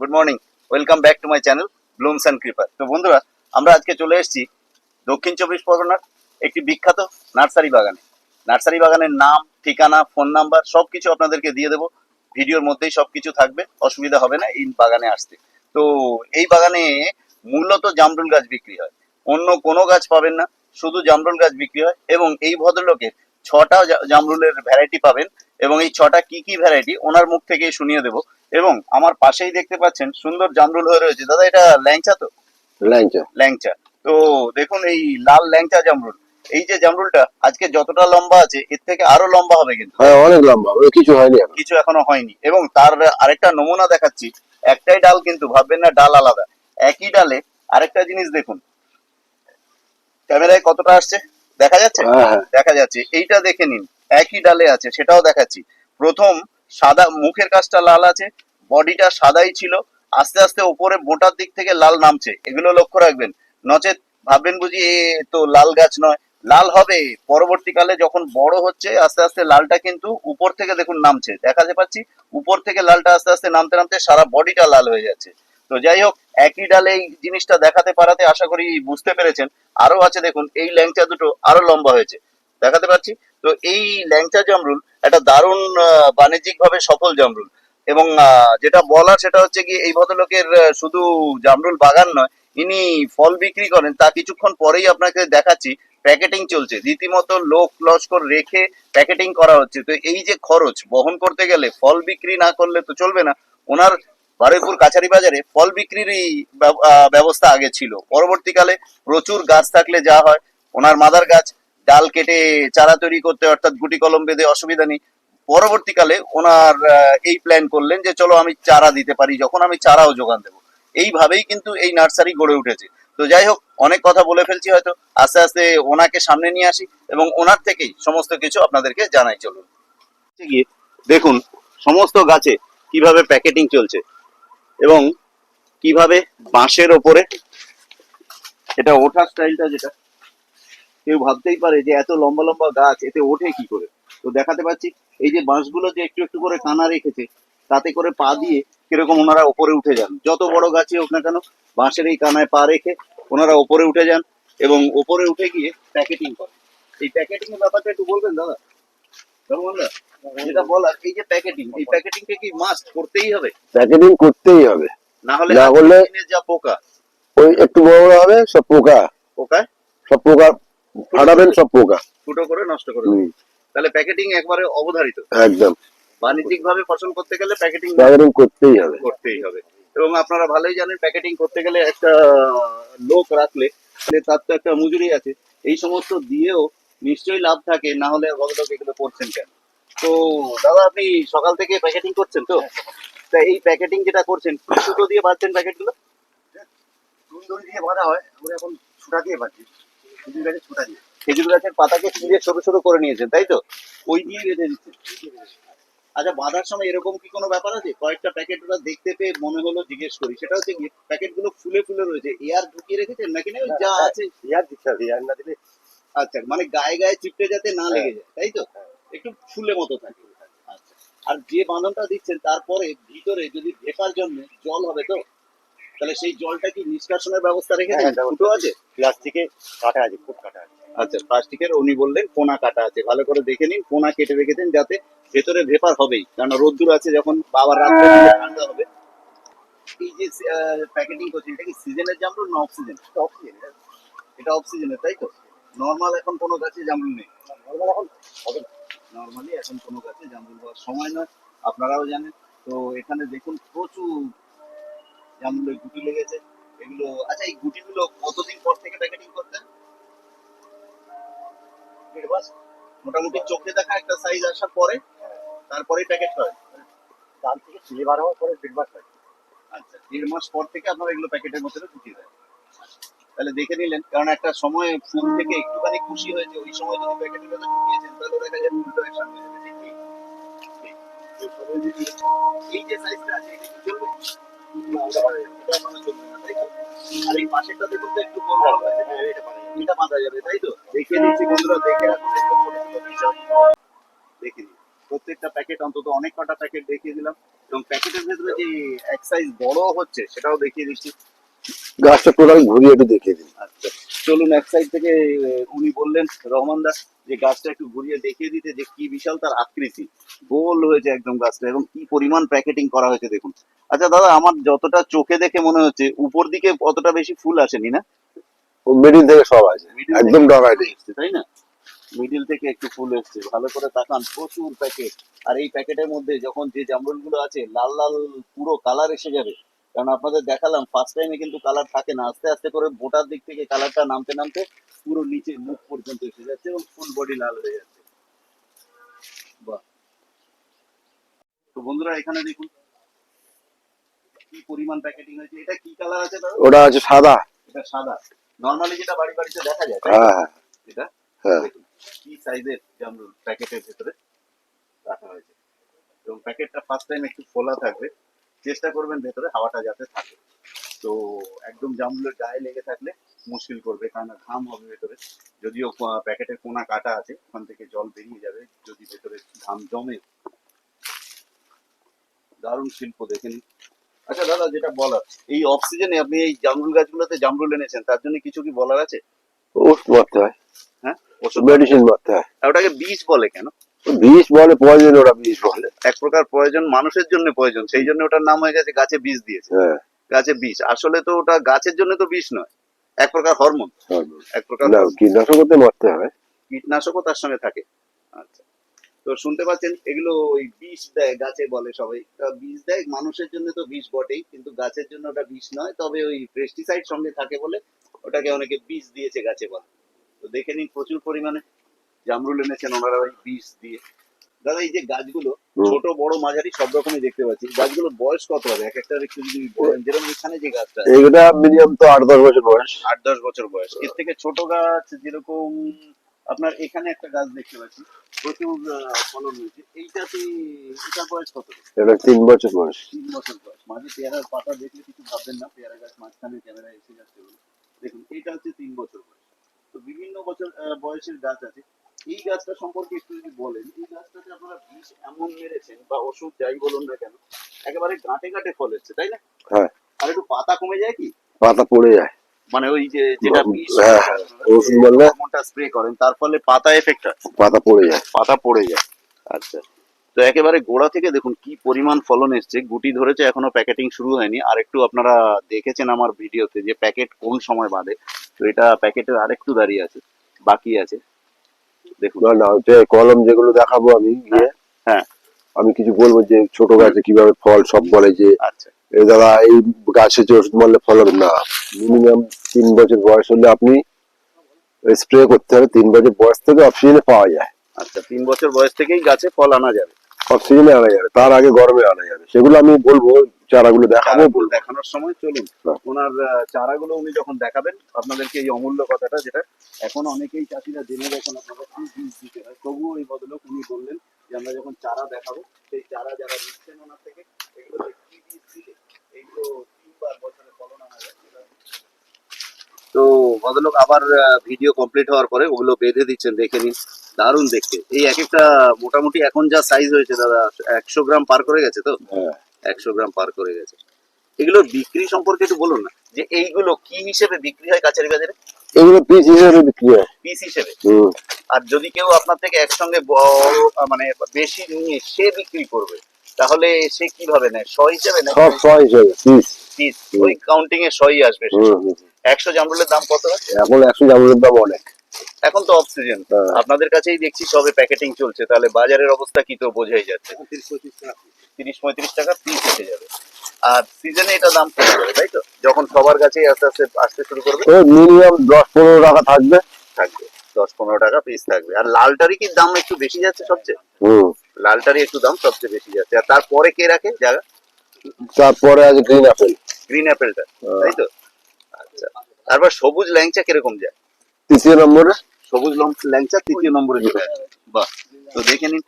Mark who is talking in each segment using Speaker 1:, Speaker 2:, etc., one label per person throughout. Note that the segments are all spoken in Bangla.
Speaker 1: Good morning welcome back to my channel blooms and creeper তো বন্ধুরা, আমরা আজকে চলে এসেছি দক্ষিণ চব্বিশ পরগনার একটি বিখ্যাত নার্সারি বাগানে। নার্সারি বাগানের নাম, ঠিকানা, ফোন নাম্বার সব কিছু আপনাদেরকে দিয়ে দেবো। ভিডিওর মধ্যেই সব কিছু থাকবে, অসুবিধা হবে না এই বাগানে আসতে। তো এই বাগানে মূলত জামরুল গাছ বিক্রি হয়। অন্য কোনো গাছ পাবেন না, শুধু জামরুল গাছ বিক্রি হয় এবং এই ভদ্রলোকের ছটা জামরুলের ভ্যারাইটি পাবেন এবং এই ছটা কি কি ভ্যারাইটি ওনার মুখ থেকে শুনিয়ে দেবো। এবং আমার পাশেই দেখতে পাচ্ছেন সুন্দর জামরুল হয়ে রয়েছে। দাদা এটা ল্যাংচা তো?
Speaker 2: ল্যাংচা।
Speaker 1: ল্যাংচা। তো দেখুন এই লাল ল্যাংচা জামরুল। এই যে জামরুলটা আজকে যতটা লম্বা আছে এর থেকে আরও লম্বা হবে কিন্তু।
Speaker 2: হ্যাঁ অনেক লম্বা ওই কিছু হয়নি
Speaker 1: কিছু এখনও হয়নি। এবং তার আরেকটা নমুনা দেখাচ্ছি একটাই ডাল কিন্তু ভাববেন না ডাল আলাদা। একই ডালে আরেকটা জিনিস দেখুন। ক্যামেরায় কতটা আসছে? দেখা যাচ্ছে?
Speaker 2: হ্যাঁ হ্যাঁ।
Speaker 1: দেখা যাচ্ছে। এইটা দেখে নিন। একই ডালে আছে সেটাও দেখাচ্ছি। প্রথম সাদা মুখের কাজটা লাল আছে বডিটা সাদাই ছিল, আস্তে আস্তে উপরে মোটার দিক থেকে লাল নামছে। এগুলো লক্ষ্য রাখবেন। নচেত ভাববেন বুঝি, এ, তো লাল গাছ নয়। লাল হবে, পরবর্তীকালে যখন বড় হচ্ছে, আস্তে আস্তে লালটা কিন্তু উপর থেকে দেখুন নামছে। দেখাতে পাচ্ছি, উপর থেকে লালটা আস্তে আস্তে নামতে নামতে সারা বডিটা লাল হয়ে যাচ্ছে। তো যাই হোক, একই ডালে এই জিনিসটা দেখাতে পারাতে আশা করি বুঝতে পেরেছেন। আরও আছে দেখুন, এই ল্যাংচা দুটো আরও লম্বা হয়েছে। দেখাতে পাচ্ছি? তো এই ল্যাংচা জামরুল একটা দারুণ বাণিজ্যিক ভাবে সফল জামরুল। এবং যেটা বলার সেটা হচ্ছে কি, এই ভদ্রলোকের শুধু জামরুল বাগান নয়, ইনি ফল বিক্রি করেন। তা কিছুক্ষণ পরেই আপনাকে দেখাচ্ছি, প্যাকেটিং চলছে। রীতিমতো লোক লস্কর রেখে প্যাকেটিং করা হচ্ছে। তো এই যে খরচ, বহন করতে গেলে ফল বিক্রি না করলে তো চলবে না। ওনার বারুইপুর কাছারি বাজারে ফল বিক্রিরই ব্যবস্থা আগে ছিল। পরবর্তীকালে প্রচুর গাছ থাকলে যা হয়, ওনার মাদার গাছ, ডাল কেটে চারা তৈরি করতে, অর্থাৎ গুটি কলম বেঁধে, অসুবিধা নেই। পরবর্তীকালে ওনার এই প্ল্যান করলেন যে চলো আমি চারা দিতে পারি, যখন আমি চারাও যোগান দেবো। এইভাবেই কিন্তু এই নার্সারি গড়ে উঠেছে। তো যাই হোক, অনেক কথা বলে ফেলছি হয়তো, আস্তে আস্তে ওনাকে সামনে নিয়ে আসি এবং ওনার থেকেই সমস্ত কিছু আপনাদেরকে জানাই চলুন। দেখুন, সমস্ত গাছে কীভাবে প্যাকেটিং চলছে এবং কীভাবে বাঁশের ওপরে, এটা ওঠার স্টাইলটা যেটা, কেউ ভাবতেই পারে যে এত লম্বা লম্বা গাছ, এতে ওঠে কি করে? তো দেখাতে পাচ্ছি এই যে বাঁশগুলো যে একটু একটু করে কানা রেখেছে তাতে করে পা দিয়ে কীরকম ওনারা ওপরে উঠে যান। যত বড় গাছই হোক না কেন বাঁশের এই কানায় পা রেখে ওনারা ওপরে উঠে যান এবং ওপরে উঠে গিয়ে প্যাকেটিং করেন। এই প্যাকেটিং এর ব্যাপারটা একটু বলবেন দাদা? যেটা বলার এই যে প্যাকেটিং এই প্যাকেটিংটা কি মাস্ট করতেই হবে?
Speaker 2: প্যাকেটিং করতেই হবে।
Speaker 1: না হলে
Speaker 2: না
Speaker 1: যা পোকা।
Speaker 2: ওই একটু বড় বড় হবে সব পোকা।
Speaker 1: পোকায়
Speaker 2: সব পোকা ফাটাবেন সব পোকা।
Speaker 1: ফুটো করে নষ্ট করে তাহলে প্যাকেটিং একবারে অবধারিত।
Speaker 2: একদম।
Speaker 1: বাণিজ্যিক ভাবে ফসল করতে গেলে প্যাকেটিং
Speaker 2: প্যাকেটিং করতেই হবে।
Speaker 1: করতেই হবে। এবং আপনারা ভালোই জানেন প্যাকেটিং করতে গেলে একটা লোক রাখলে তার তো একটা মজুরি আছে। এই সমস্ত দিয়েও নিশ্চয়ই লাভ থাকে না হলে ভদ্রলোক এগুলো করছেন কেন? তো দাদা আপনি সকাল থেকে প্যাকেটিং করছেন তো? তা এই প্যাকেটিং যেটা করছেন সুতো দিয়ে বাঁধছেন প্যাকেটগুলো?
Speaker 3: সুন্দর দিয়ে বাঁধা হয় আমরা এখন ছুটা দিয়ে বাঁধছি। ছুটা দিয়ে।
Speaker 1: খেজুর গাছের পাতাকে ছিঁড়ে ছোট ছোট করে নিয়েছেন তাই তো? ওই দিয়ে বেঁধে দিচ্ছেন আচ্ছা বাঁধার সময় এরকম কি কোনো ব্যাপার আছে? কয়েকটা প্যাকেট ওরা দেখতে পেয়ে মনে হলো জিজ্ঞেস করি। সেটা হচ্ছে প্যাকেটগুলো ফুলে ফুলে রয়েছে। এয়ার ঢুকিয়ে রেখেছেন নাকি না? যা আছে।
Speaker 3: ইয়ার দিতে হবে ইয়ার না দিলে
Speaker 1: আচ্ছা মানে গায়ে গায়ে চিপটে যাতে না লেগে যায় তাই তো? একটু ফুলে মতো থাকে। আচ্ছা আর যে বাঁধনটা দিচ্ছেন তারপরে ভিতরে যদি ভেপার জন্মে জল হবে তো? তাহলে সেই জলটা কি নিষ্কাশনের ব্যবস্থা রেখেছেন?
Speaker 3: হ্যাঁ, ব্যবস্থা।
Speaker 1: ফুটো আছে?
Speaker 3: প্লাস্টিকে কাটা আছে খুব কাটা আছে।
Speaker 1: আচ্ছা প্লাস্টিকের উনি বললেন কোনা কাটা আছে। ভালো করে দেখে নিন কোনা কেটে রেখেছেন যাতে ভেতরে ভেপার হবেই। কারণ রোদ্দুর আছে যখন বাবার রাত্রে ঠান্ডা হবে। এই যে প্যাকেটিং করছেন এটা কি সিজনের জামরুল না অফ সিজন
Speaker 3: অক্সিজেন
Speaker 1: এটা অফ সিজনের তাই তো? নর্মাল এখন কোনো গাছে জামরুল নেই।
Speaker 3: নর্মাল এখন হবে না।
Speaker 1: নর্মালি এখন কোনো গাছে জামরুল হওয়ার সময় নয় আপনারাও জানেন। তো এখানে দেখুন প্রচুর জামরুলের গুটি লেগেছে এগুলো আচ্ছা এই গুটিগুলো কতদিন পর থেকে প্যাকেটিং করতেন মোটামুটি চোখে দেখা একটা সাইজ আসার পরে তারপরেই প্যাকেট হয়
Speaker 3: ডাল থেকে হওয়ার পরে দেড় মাস হয়।
Speaker 1: আচ্ছা দেড় মাস পর থেকে আপনারা এগুলো প্যাকেটের মধ্যে ঢুকিয়ে দেয় তাহলে দেখে নিলেন কারণ একটা সময় ফুল থেকে একটুখানি খুশি হয়েছে ওই সময় যদি প্যাকেটের মধ্যে ঢুকিয়েছেন তাহলে দেখা যায় ফুলটা যদি এই যে সাইজটা আছে এটা কি চলবে না, ওটা পারা যাবে। এটা এখনও চলবে না, তাই তো? আর এই পাশেরটা দেখুন তো একটু বড় হবে।
Speaker 3: এটা পারা যাবে।
Speaker 1: এটা বাঁধা যাবে তাই তো দেখিয়ে দিচ্ছি বন্ধুরা দেখে রাখুন একটু ছোট ছোট বিষয় দেখে দিন প্রত্যেকটা প্যাকেট অন্তত অনেক কটা প্যাকেট দেখিয়ে দিলাম এবং প্যাকেটের ভেতরে যে এক সাইজ বড় হচ্ছে সেটাও দেখিয়ে দিচ্ছি
Speaker 2: গাছটা টোটাল ঘুরিয়ে একটু দেখিয়ে দিন
Speaker 1: আচ্ছা চলুন এক সাইড থেকে উনি বললেন রহমান দাস যে গাছটা একটু ঘুরিয়ে দেখিয়ে দিতে যে কি বিশাল তার আকৃতি। গোল হয়েছে একদম গাছটা এবং কি পরিমাণ প্যাকেটিং করা হয়েছে দেখুন। আচ্ছা দাদা আমার যতটা চোখে দেখে মনে হচ্ছে উপর দিকে অতটা বেশি ফুল আসেনি না?
Speaker 2: মিডিল থেকে সব আছে একদম ডগায়
Speaker 1: তাই না? মিডিল থেকে একটু ফুল এসছে ভালো করে তাকান প্রচুর প্যাকেট। আর এই প্যাকেটের মধ্যে যখন যে জামরুলগুলো আছে লাল লাল পুরো কালার এসে যাবে। কারণ আপনাদের দেখালাম ফার্স্ট টাইমে কিন্তু কালার থাকে না। আস্তে আস্তে করে বোটার দিক থেকে কালারটা নামতে নামতে পুরো নিচে মুখ পর্যন্ত এসে যাচ্ছে এবং ফুল বডি লাল হয়ে যাচ্ছে। বাহ। তো বন্ধুরা এখানে দেখুন কি পরিমাণ প্যাকেটিং হয়েছে। এটা কি কালার আছে দাদা?
Speaker 2: ওটা আছে সাদা।
Speaker 1: এটা সাদা। নর্মালি যেটা বাড়ি বাড়িতে দেখা যায়
Speaker 2: হ্যাঁ হ্যাঁ।
Speaker 1: এটা?
Speaker 2: হ্যাঁ।
Speaker 1: কি সাইজের জামরুল প্যাকেটের ভেতরে রাখা হয়েছে। এবং প্যাকেটটা ফার্স্ট টাইম একটু খোলা থাকবে। চেষ্টা করবেন ভেতরে হাওয়াটা যাতে থাকে। তো একদম জামরুলের গায়ে লেগে থাকলে মুশকিল করবে কারণ ঘাম হবে ভেতরে। যদিও প্যাকেটের কোনা কাটা আছে ওখান থেকে জল বেরিয়ে যাবে যদি ভেতরে ঘাম জমে। দারুণ শিল্প দেখে নিন। আচ্ছা দাদা যেটা বলার এই অফ সিজনে আপনি এই জামরুল গাছগুলোতে জামরুল এনেছেন তার জন্য কিছু কি বলার আছে?
Speaker 2: ওষুধ মারতে হয়।
Speaker 1: হ্যাঁ? ওষুধ
Speaker 2: মেডিসিন মারতে হয়।
Speaker 1: ওটাকে বীজ বলে কেন?
Speaker 2: বিষ বলে পয়জন ওরা বিষ বলে।
Speaker 1: এক প্রকার প্রয়োজন মানুষের জন্য প্রয়োজন সেই জন্য ওটার নাম হয়ে গেছে গাছে বিষ দিয়েছে।
Speaker 2: হ্যাঁ।
Speaker 1: গাছে বিষ। আসলে তো ওটা গাছের জন্য তো বিষ নয়। এক প্রকার হরমোন। এক প্রকার
Speaker 2: কীটনাশক মারতে হয়।
Speaker 1: কীটনাশকও তার সঙ্গে থাকে। আচ্ছা। তো শুনতে পাচ্ছেন এগুলো ওই বিষ দেয় গাছে বলে সবাই। বিষ দেয় মানুষের জন্য তো বিষ বটেই কিন্তু গাছের জন্য ওটা বিষ নয়। তবে ওই পেস্টিসাইড সঙ্গে থাকে বলে ওটাকে অনেকে বিষ দিয়েছে গাছে বলে। তো দেখে নিন প্রচুর পরিমাণে। জামরুল এনেছেন ওনারা ওই বিষ দিয়ে। দাদা এই যে গাছগুলো ছোট বড় মাঝারি সব রকমই দেখতে পাচ্ছি। গাছগুলোর বয়স কত হবে? এক একটা একটু যদি বলেন যেরকম এখানে যে গাছটা
Speaker 2: এইটা মিনিমাম তো আট দশ বছর বয়স।
Speaker 1: আট দশ বছর বয়স। এর থেকে ছোট গাছ যেরকম আপনার এখানে একটা গাছ দেখতে পাচ্ছি। প্রচুর ফলন হয়েছে। এইটাতে এটার বয়স কত?
Speaker 2: এটা তিন বছর বয়স।
Speaker 1: তিন বছর বয়স। মাঝে পেয়ারার পাতা দেখলে কিছু ভাববেন না পেয়ারা গাছ মাঝখানে ক্যামেরা এসে যাচ্ছে দেখুন এটা হচ্ছে তিন বছর বয়স। তো বিভিন্ন বছর বয়সের গাছ আছে। এই গাছটা সম্পর্কে একটু যদি বলেন এই গাছটাতে আপনারা বিষ এমন মেরেছেন বা ওষুধ যাই বলুন না কেন একেবারে গাঁটে গাঁটে ফল এসছে তাই না?
Speaker 2: হ্যাঁ।
Speaker 1: আর একটু পাতা কমে যায় কি?
Speaker 2: পাতা পড়ে যায়।
Speaker 1: মানে ওই যে যেটা
Speaker 2: হ্যাঁ, ওষুধ মারলে
Speaker 1: হরমোনটা স্প্রে করেন তার ফলে পাতা এফেক্ট হয়।
Speaker 2: পাতা পড়ে যায়।
Speaker 1: পাতা পড়ে যায়। আচ্ছা। তো একেবারে গোড়া থেকে দেখুন কি পরিমাণ ফলন এসছে গুটি ধরেছে এখনও প্যাকেটিং শুরু হয়নি। আর একটু আপনারা দেখেছেন আমার ভিডিওতে যে প্যাকেট কোন সময় বাঁধে তো এটা প্যাকেটের আরেকটু দাঁড়িয়ে আছে বাকি আছে। দেখুন
Speaker 2: না কলম যেগুলো দেখাবো আমি গিয়ে
Speaker 1: হ্যাঁ।
Speaker 2: আমি কিছু বলব যে ছোট গাছে কীভাবে ফল সব বলে যে
Speaker 1: আচ্ছা।
Speaker 2: দাদা এই গাছে যে ওষুধ মারলে ফল হবে? না মিনিমাম তিন বছর বয়স হলে আপনি স্প্রে করতে হবে। তিন বছর বয়স থেকে অক্সিজেনে পাওয়া যায়।
Speaker 1: আচ্ছা তিন বছর বয়স থেকেই গাছে ফল আনা যাবে।
Speaker 2: অক্সিজেনে আনা যাবে তার আগে গরমে আনা যাবে। সেগুলো আমি বলব চারাগুলো দেখাবো।
Speaker 1: দেখানোর সময় চলুন। ওনার চারাগুলো উনি যখন দেখাবেন আপনাদেরকে এই অমূল্য কথাটা যেটা এখন অনেকেই চাষিরা জেনে গেছেন আপনাদের কি বীজ দিতে হয় তবুও এই বদলোক উনি বললেন যে আমরা যখন চারা দেখাবো সেই চারা যারা নিচ্ছেন ওনার থেকে এগুলো কি বীজ দিলে? এইগুলো তিনবার বছরে ফলন আনা যায়। তো ভদ্রলোক আবার ভিডিও কমপ্লিট হওয়ার পরে ওগুলো বেঁধে দিচ্ছেন দেখে নিন। দারুণ দেখতে। এই এক একটা মোটামুটি এখন যা সাইজ হয়েছে দাদা একশো গ্রাম পার করে গেছে তো?
Speaker 2: হ্যাঁ।
Speaker 1: একশো গ্রাম পার করে গেছে। এগুলোর বিক্রি সম্পর্কে একটু বলুন না। যে এইগুলো কি হিসেবে বিক্রি হয় কাছারি বাজারে?
Speaker 2: এগুলো পিস হিসেবে বিক্রি হয়।
Speaker 1: পিস হিসেবে? আর যদি কেউ আপনার থেকে একসঙ্গে বড় আহ, মানে বেশি নিয়ে সে বিক্রি করবে তাহলে সে কীভাবে নেয়? শ হিসেবে নেয়?
Speaker 2: সব ছয় হিসেবে পিস।
Speaker 1: পিস। ওই কাউন্টিং এ শই আসবে একশো জামরুলের দাম কত
Speaker 2: এখন একশো জামুনের দাম অনেক।
Speaker 1: এখন তো অক্সিজেন
Speaker 2: হ্যাঁ।
Speaker 1: আপনাদের কাছেই দেখছি সবে প্যাকেটিং চলছে। তাহলে বাজারের অবস্থা কি তো বোঝাই যাচ্ছে। তিরিশ পঁয়ত্রিশ টাকা। পিস এসে যাবে। আর সিজনে এটা দাম কমে যাবে তাই তো? যখন সবার কাছেই আস্তে আস্তে আসতে শুরু করবে?
Speaker 2: মিনিমাম দশ পনেরো টাকা থাকবে।
Speaker 1: থাকবে। দশ পনেরো টাকা পিস থাকবে। আর লালটারই কি দাম একটু বেশি যাচ্ছে সবচেয়ে?
Speaker 2: হুম।
Speaker 1: লালটারই একটু দাম সবচেয়ে বেশি যাচ্ছে। আর তারপরে কে রাখে জায়গা?
Speaker 2: তারপরে আছে গ্রিন আপেল
Speaker 1: গ্রিন অ্যাপেলটা তাই তো? আচ্ছা। তারপর সবুজ ল্যাংচা কীরকম যায়?
Speaker 2: তৃতীয় নম্বরে?
Speaker 1: সবুজ ল্যাংচা তৃতীয় নম্বরে বাহ। তো দেখে নিন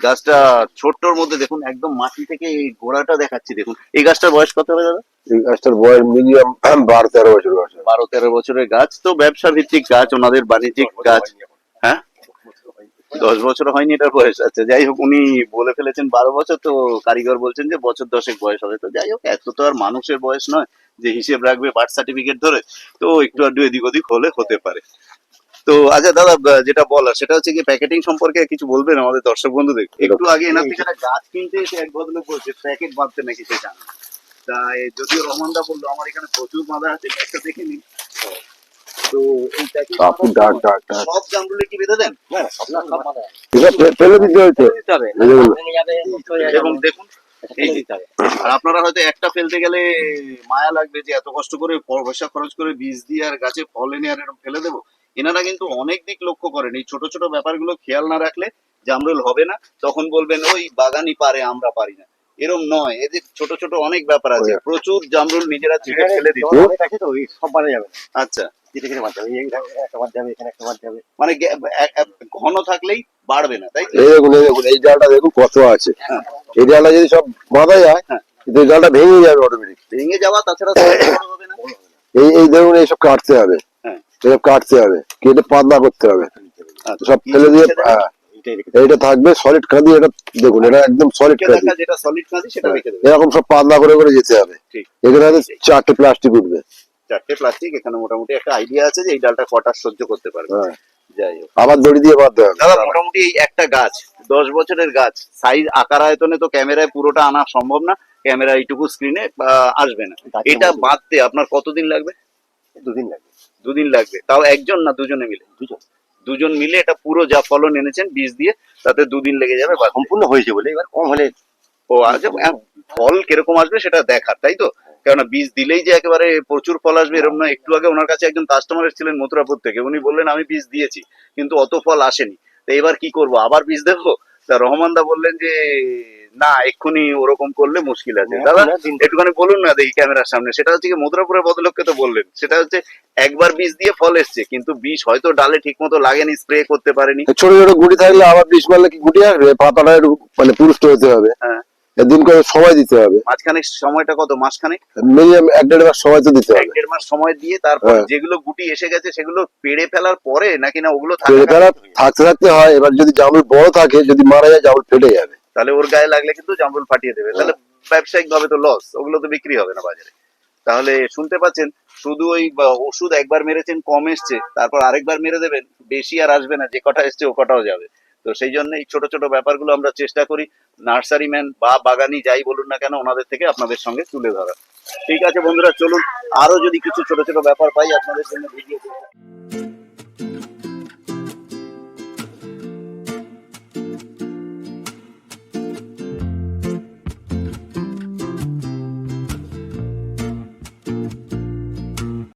Speaker 1: গাছটা ছোট্টর মধ্যে দেখুন একদম মাটি থেকে এই গোড়াটা দেখাচ্ছি দেখুন। এই গাছটার বয়স কত হবে দাদা?
Speaker 2: এই গাছটার বয়স মিনিমাম বারো তেরো বছর বয়স
Speaker 1: বারো তেরো বছরের গাছ তো ব্যবসা ভিত্তিক গাছ ওনাদের বাণিজ্যিক গাছ। হ্যাঁ? দশ বছর হয়নি এটার বয়স। আচ্ছা যাই হোক উনি বলে ফেলেছেন বারো বছর তো কারিগর বলছেন যে বছর দশেক বয়স হবে। তো যাই হোক এত তো আর মানুষের বয়স নয়। যে হিসেব রাখবে বার্থ সার্টিফিকেট ধরে তো একটু আধটু এদিক ওদিক হলে হতে পারে। তো আচ্ছা দাদা যেটা বলার সেটা হচ্ছে কি প্যাকেটিং সম্পর্কে কিছু বলবেন আমাদের দর্শক বন্ধুদের? একটু আগে এনার থেকে একটা গাছ কিনতে এসে এক ভদ্রলোক বলছে প্যাকেট বাঁধতে নাকি সে জানে। তা যদিও রহমানদা বলল আমার এখানে প্রচুর বাঁধা আছে একটা দেখে নিন। তো এই প্যাকেট সব জামরুলে কি বেঁধে দেন?
Speaker 3: সব
Speaker 2: ফেলে দিতে হয়েছে। দেখুন।
Speaker 1: এই
Speaker 3: দিতে হবে।
Speaker 1: আর আপনারা হয়তো একটা ফেলতে গেলে মায়া লাগবে যে এত কষ্ট করে পয়সা খরচ করে বীজ দিয়ে আর গাছে ফল এনে আর এরকম ফেলে দেবো। এনারা কিন্তু অনেক দিক লক্ষ্য করেন। এই ছোট ছোট ব্যাপারগুলো খেয়াল না রাখলে জামরুল হবে না। তখন বলবেন ওই বাগানই পারে আমরা পারি না। এরম নয়। এদের ছোট ছোট অনেক ব্যাপার আছে। প্রচুর জামরুল নিজেরা ছিঁড়ে ফেলে দিত
Speaker 3: সব বাঁধা যাবে
Speaker 1: আচ্ছা।
Speaker 3: একটা এখানে একটা।
Speaker 1: মানে ঘন থাকলেই বাড়বে না তাই
Speaker 2: এই দেখুন এই দেখুন এই জালটা দেখুন কত আছে।
Speaker 1: হ্যাঁ।
Speaker 2: এই জালটা যদি সব বাঁধা যায়
Speaker 1: হ্যাঁ।
Speaker 2: কিন্তু জালটা ভেঙে যাবে অটোমেটিক
Speaker 1: ভেঙে যাওয়া তাছাড়া হবে না।
Speaker 2: এই এই দেখুন এইসব কাটতে হবে।
Speaker 1: হ্যাঁ।
Speaker 2: এসব কাটতে হবে। কেটে পাতলা করতে হবে।
Speaker 1: আচ্ছা,
Speaker 2: সব ফেলে দিয়ে এইটা থাকবে সলিড কাঁদি এটা দেখুন এটা একদম সলিড কাঁদি
Speaker 1: দেখা যেটা সলিড কাঁদি সেটা রেখে দেবে
Speaker 2: এরকম সব পাতলা করে করে যেতে হবে। এখানে চারটে প্লাস্টিক উঠবে।
Speaker 1: চারটে প্লাস্টিক এখানে মোটামুটি একটা আইডিয়া আছে যে এই ডালটা কটা সহ্য করতে পারবে।
Speaker 2: হ্যাঁ।
Speaker 1: যাই হোক।
Speaker 2: আবার দড়ি দিয়ে হবে।
Speaker 1: দাদা মোটামুটি এই একটা গাছ দশ বছরের গাছ সাইজ আকার আয়তনে তো ক্যামেরায় পুরোটা আনা সম্ভব না ক্যামেরা এইটুকু স্ক্রিনে আসবে না। এটা বাঁধতে আপনার কতদিন লাগবে?
Speaker 3: দুদিন লাগবে।
Speaker 1: দুদিন লাগবে। তাও একজন না দুজনে মিলে?
Speaker 3: দুজন।
Speaker 1: দুজন মিলে এটা পুরো যা ফলন এনেছেন বীজ দিয়ে তাতে দুদিন লেগে যাবে
Speaker 3: সম্পূর্ণ হয়েছে বলে এবার কম হলে
Speaker 1: ও আচ্ছা ফল কীরকম আসবে সেটা দেখার তাই তো? কেননা বীজ দিলেই যে একেবারে প্রচুর ফল আসবে এরকম না একটু আগে ওনার কাছে একজন কাস্টমার এসেছিলেন মথুরাপুর থেকে। উনি বললেন আমি বীজ দিয়েছি কিন্তু অত ফল আসেনি। তো এবার কি করব? আবার বীজ দেবো? তা রহমান দা বললেন যে না এক্ষুনি ওরকম করলে মুশকিল আছে। দাদা
Speaker 3: দিন-
Speaker 1: একটুখানি বলুন না দেখি ক্যামেরার সামনে। সেটা হচ্ছে কি মথুরাপুরের বদলককে তো বললেন। সেটা হচ্ছে একবার বীজ দিয়ে ফল এসছে কিন্তু বীজ হয়তো ডালে ঠিক মতো লাগেনি স্প্রে করতে পারেনি।
Speaker 2: ছোট ছোট গুটি থাকলে আবার বিষ মারলে কি গুটি আসবে? পাতাটা একটু মানে পুরুষ্ট হতে হবে।
Speaker 1: হ্যাঁ।
Speaker 2: দিন করে সময় দিতে হবে।
Speaker 1: মাঝখানে সময়টা কত? মাসখানেক?
Speaker 2: মিনিমাম এক দেড় মাস সময় তো দিতে
Speaker 1: এক দেড় মাস সময় দিয়ে তারপর
Speaker 2: হ্যাঁ।
Speaker 1: যেগুলো গুটি এসে গেছে সেগুলো পেড়ে ফেলার পরে নাকি না ওগুলো
Speaker 2: পেড়ে ফেলা থাকতে থাকতে হয় এবার যদি জামুল বড় থাকে যদি মারা যায় জামুল ফেটে যাবে।
Speaker 1: তাহলে ওর গায়ে লাগলে কিন্তু জামরুল ফাটিয়ে দেবে। তাহলে ব্যবসায়িক ভাবে তো লস ওগুলো তো বিক্রি হবে না বাজারে। তাহলে শুনতে পাচ্ছেন শুধু ওই ওষুধ একবার মেরেছেন কম এসছে তারপর আরেকবার মেরে দেবেন বেশি আর আসবে না যে কটা এসছে ও কটাও যাবে। তো সেই জন্য এই ছোট ছোট ব্যাপারগুলো আমরা চেষ্টা করি। নার্সারি ম্যান বা বাগানি যাই বলুন না কেন, ওনাদের থেকে আপনাদের সঙ্গে তুলে ধরা ঠিক আছে বন্ধুরা, চলুন। আরও যদি কিছু ছোট ছোট ব্যাপার পাই আপনাদের সঙ্গে ভিডিও